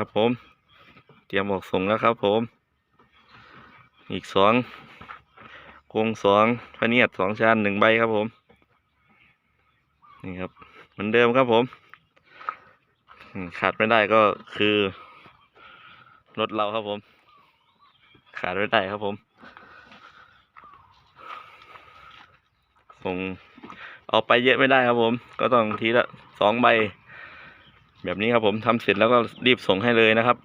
ครับผม เตรียมออกส่งแล้วครับผม อีกสองโครงสองพเนียดสองชานหนึ่งใบครับผม นี่ครับ เหมือนเดิมครับผมอืมขาดไม่ได้ก็คือ รถเราครับผม ขาดไม่ได้ครับผม ส่งเอาไปเยอะไม่ได้ครับผม ก็ต้องทีละสองใบ แบบนี้ครับผมทำเสร็จแล้วก็รีบส่งให้เลยนะครับ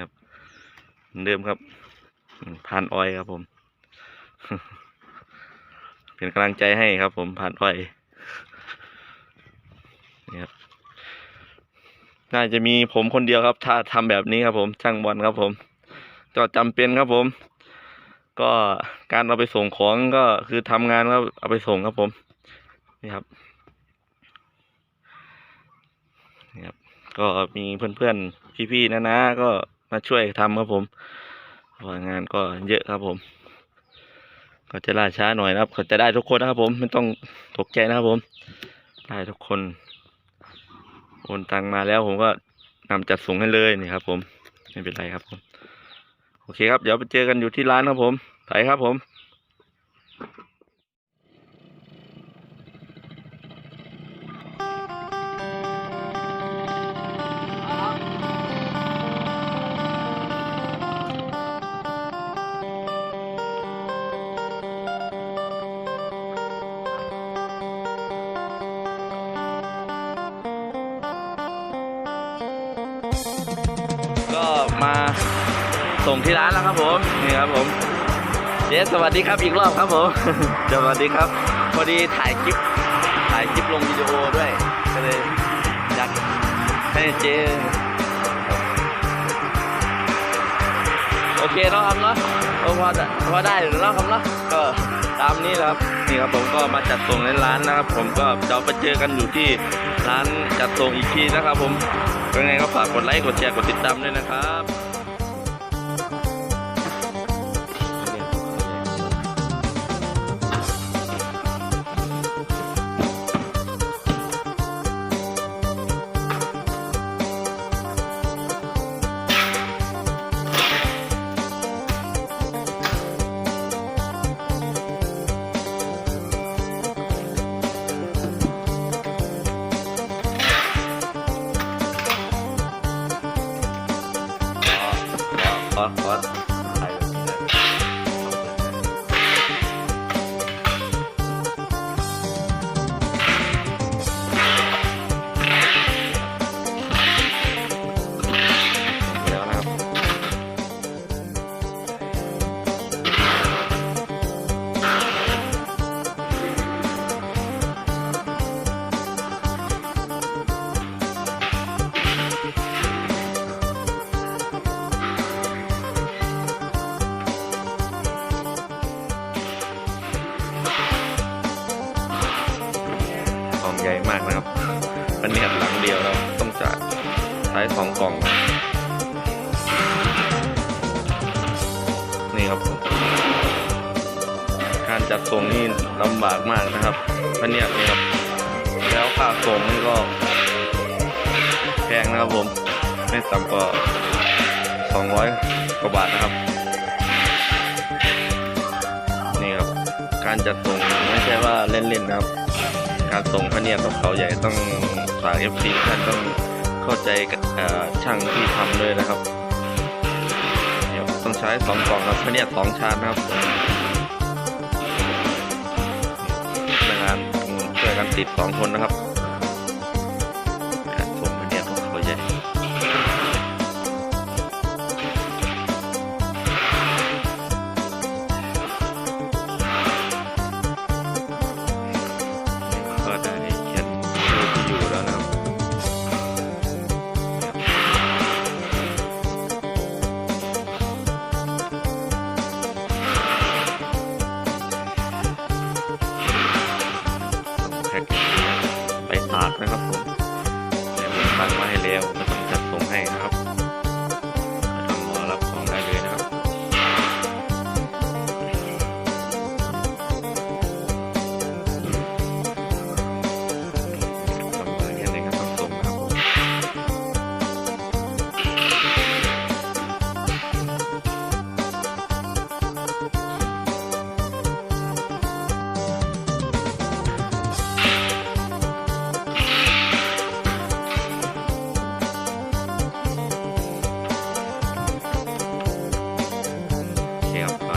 ครับเดิมครับผ่านออยครับผม เป็นกำลังใจให้ครับ ผมผ่านออยนี่ครับน่าจะมีผมคนเดียวครับ ถ้าทำแบบนี้ครับ ผมช่างบอลครับ ผมก็จำเป็นครับผม ก็การเอาไปส่งของก็คือทำงานก็เอาไปส่งครับผม นี่ครับ ครับก็มีเพื่อนๆพี่ๆนะนะก็มาช่วยทำครับผมว่างานก็เยอะครับผม ก็จะล่าช้าหน่อยนะครับก็จะได้ทุกคนนะครับผมไม่ต้องตกใจนะครับผม ได้ทุกคนโอนตังมาแล้วผมก็นำจัดส่งให้เลยนี่ครับ ผมไม่เป็นไรครับผมโอเคครับเดี๋ยวไปเจอกันอยู่ที่ร้านครับผมไปครับผม มาส่งที่ร้านแล้วครับผมนี่ครับผมเจสสวัสดีครับอีกรอบครับผมสวัสดีครับ พอดีถ่ายคลิปถ่ายคลิปลงวิดีโอด้วยก็เลยอยากให้เจโอเคเนาะครับเนาะเออพอจะพอได้หรือเนาะครับเนาะก็ตามนี้ครับนี่ครับผมก็มาจัดส่งในร้านนะครับ ผมก็เดี๋ยวไปเจอกันอยู่ที่ร้านจัดส่งอีกทีนะครับผม เป็นไงก็ฝากกดไลค์ กดแชร์ กดติดตามด้วยนะครับ ขอ ล่องใหญ่มากนะครับมันนี่ยหลังเดียวเราต้องจ่ายใช้สองกล่อง นี่ครับ การจัดส่งนี่ลำบากมากนะครับมันเนี่ยนี่ครับ แล้วค่าส่งนี่ก็แพงนะครับผม ไม่ต่ำกว่า200กว่าบาทนะครับ นี่ครับ การจัดส่งไม่ใช่ว่าเล่นๆนะครับ การทรงพะเนียดกับเขาใหญ่ต้องฝาก FC ท่านต้องเข้าใจกับช่างที่ทำเลยนะครับเดี๋ยวต้องใช้สองกล่องครับพะเนียดสองชานนะครับพนักงานช่วยกันติดสองคนนะครับ Yeah. camp.